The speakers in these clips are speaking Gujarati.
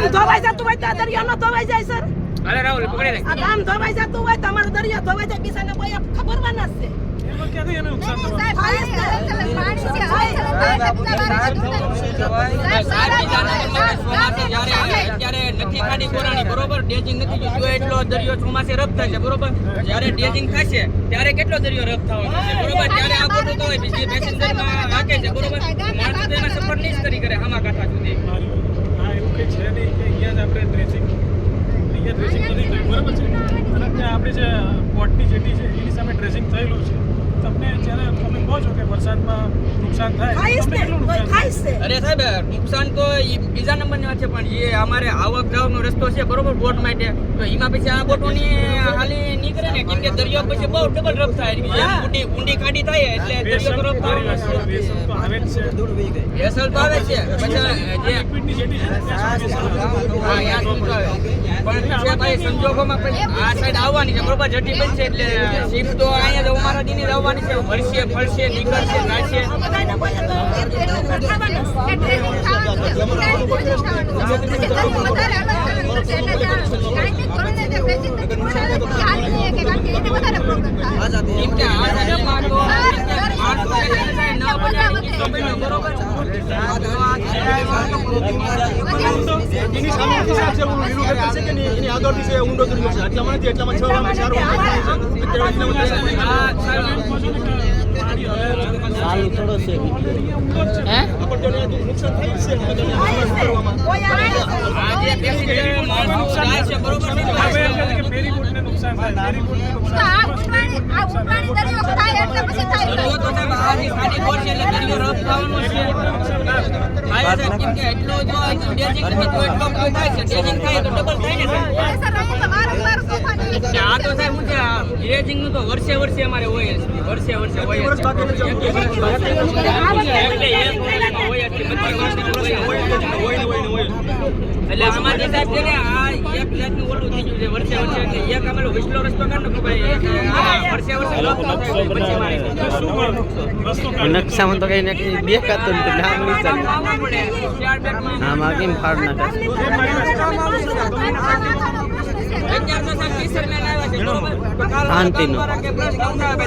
ગામ ધોવાઈ જતું હોય તો આ દરિયો ધોવાઈ જાય સર. અરે રાહુલ પકડી રાખ આ ગામ ધોવાઈ જતું હોય તમારો દરિયો ધોવાઈ જાય બીજાને કોઈ ખબર ના છે. એમાં ક્યાંથી એને નુકસાન નહીં, થવાનું? સાહેબ, પાણી છે, પાણી છે, હવે ચલો, થાય છે, તમારે જતું નથી. સાહેબ, સાહેબ, બીજાના સાહેબ, ચોમાસે જ્યારે સાહેબ, અત્યારે નથી ખાડી કોરાણી બરોબર ડેજિંગ નથી જો એટલો દરિયો ચોમાસે રફ થાય છે બરોબર? જ્યારે ડેજિંગ થશે ત્યારે કેટલો દરિયો રફ થવાનો છે બરોબર? ત્યારે આ બધું તો હોય બીજી પેસેન્જરમાં હાકે છે બરોબર? માણસ સફર નહીં કરી કરે આમાં કાંઠા સુધી મારી વાત. હા, એવું કંઈ છે નહીં કે અહીંયા જ આપણે ડ્રેસિંગ અહીંયા થયું બરાબર છે. અને ત્યાં આપણી જે પોટની જેટી છે એની સામે ડ્રેસિંગ થયેલું છે. તમને જ્યારે તમે કહો છો કે વરસાદમાં નુકસાન થાય તમને કેટલું નુકસાન થાય? અરે સાહેબ નુકસાન તો બીજા નંબરની વાત છે પણ એ અમારે આવક જાવનો રસ્તો છે બરોબર બોટ માટે. તો એમાં પછી આ બોટોની હાલી નીકળે ને દરિયો પછી બહુ ડબલ રફ થાય ઊંડી ઊંડી કાઢી થાય એટલે દરિયો તો રફ થાય આવે જ છે વેસલ તો આવે છે પછી જે છે. હા આવે. પણ છે ભાઈ સંજોગોમાં પછી આ સાઈડ આવવાની છે બરોબર જટી બનશે એટલે શિપ તો અહીંયા જ અમારા દીની આવવાની છે ભરશે ફળશે નીકળશે નાશે બધાને બોલે તો એટલું ખાવાનું કે ડ્રેસિંગ ખાવાનું છે, ઉનાળે ડ્રેસિંગ ખાવાનું છે. પછી ગરમી વધારે અલગ છે, એટલે ત્યાં કાંઈ નહીં કરો ને તે ડ્રેસિંગ નથી ઉનાળે પછી હાલ નહીં કે કારણ કે એને વધારે કે આ સાઈડમાં તો માણસો છે. ને સાહેબ ના બજાય કિસ્સો એની સામે હિસાબ છે લીલું પેપર છે કે નહીં, એની આગળ છે ઊંડો દરિયો છે. આટલામાં નથી એટલામાં છ વાગે સારું. હલે છે. હે? નુકસાન થાય છે ખાઈશ છે. કોઈ આવે છે. આ જે પેસેન્જર માણસો જાય છે બરોબર વર્ષે વર્ષે અમારે હોય. વર્ષે વર્ષે હોય છે. એટલે હોય. એટલે આમાંથી સાહેબ છે ને આ એક જાતનું ઓલું થઈ ગયું છે વર્ષે વર્ષે એટલે એક અમે વિસલો રસ્તો કાઢ કે ભાઈ. વર્ષે વર્ષે? નકશામાં તો કઈ નક્કી દેખાતું નથી નામ નહીં ચાલે. આમાં કેમ ફાડ નાખે? શાંતિનો.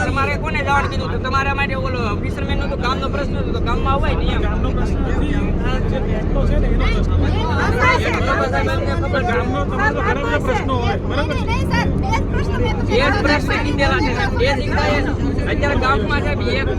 તમારે કોને જવાનું કીધું તો તમારા માટે ઓલો fisherman નો તો કામનો પ્રશ્ન હતો તો કામમાં હોય નહીં એમ. ગામનો પ્રશ્ન નથી. આ જે બેટલો છે ને એનો પ્રશ્ન છે. બરોબર સાહેબ, એમને ખબર છે. ગામનો તમારો ઘણા બધા પ્રશ્નો હોય બરાબર છે નહીં સર બે જ પ્રશ્ન મેં જ પ્રશ્ન કીધેલા છે સાહેબ. એ જ અત્યારે ગામમાં સાહેબ એક